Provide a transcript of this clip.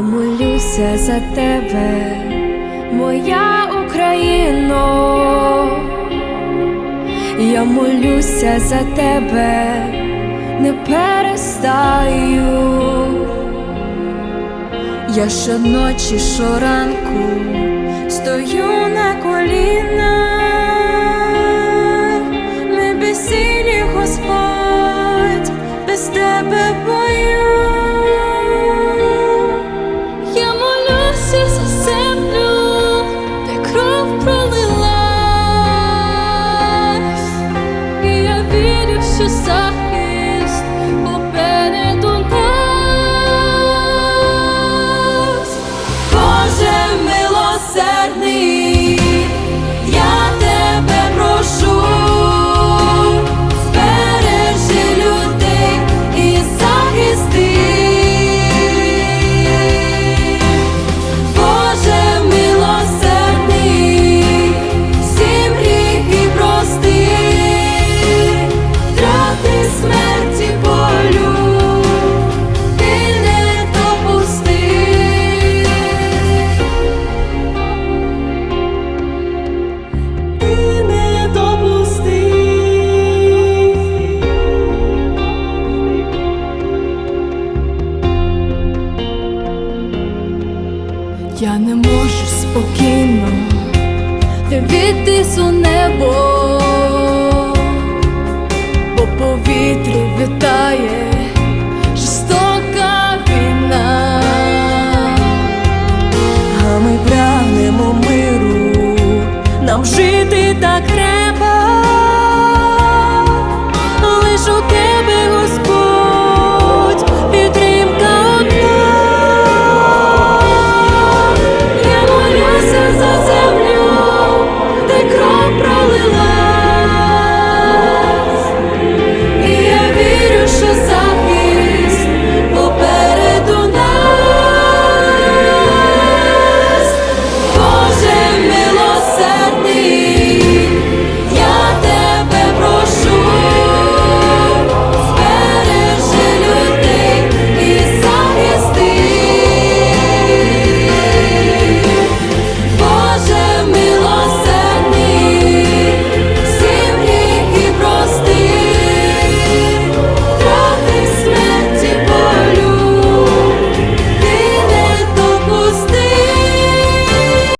молюся за тебе, моя Україно, я молюся за тебе, не перестаю. Я щоночі, щоранку стою на колінах, ми безсилі, Господь, без тебе deixo só Я не можу спокійно дивитись у небо, бо повітря вітає жорстока війна, а ми прагнемо миру, нам жити так.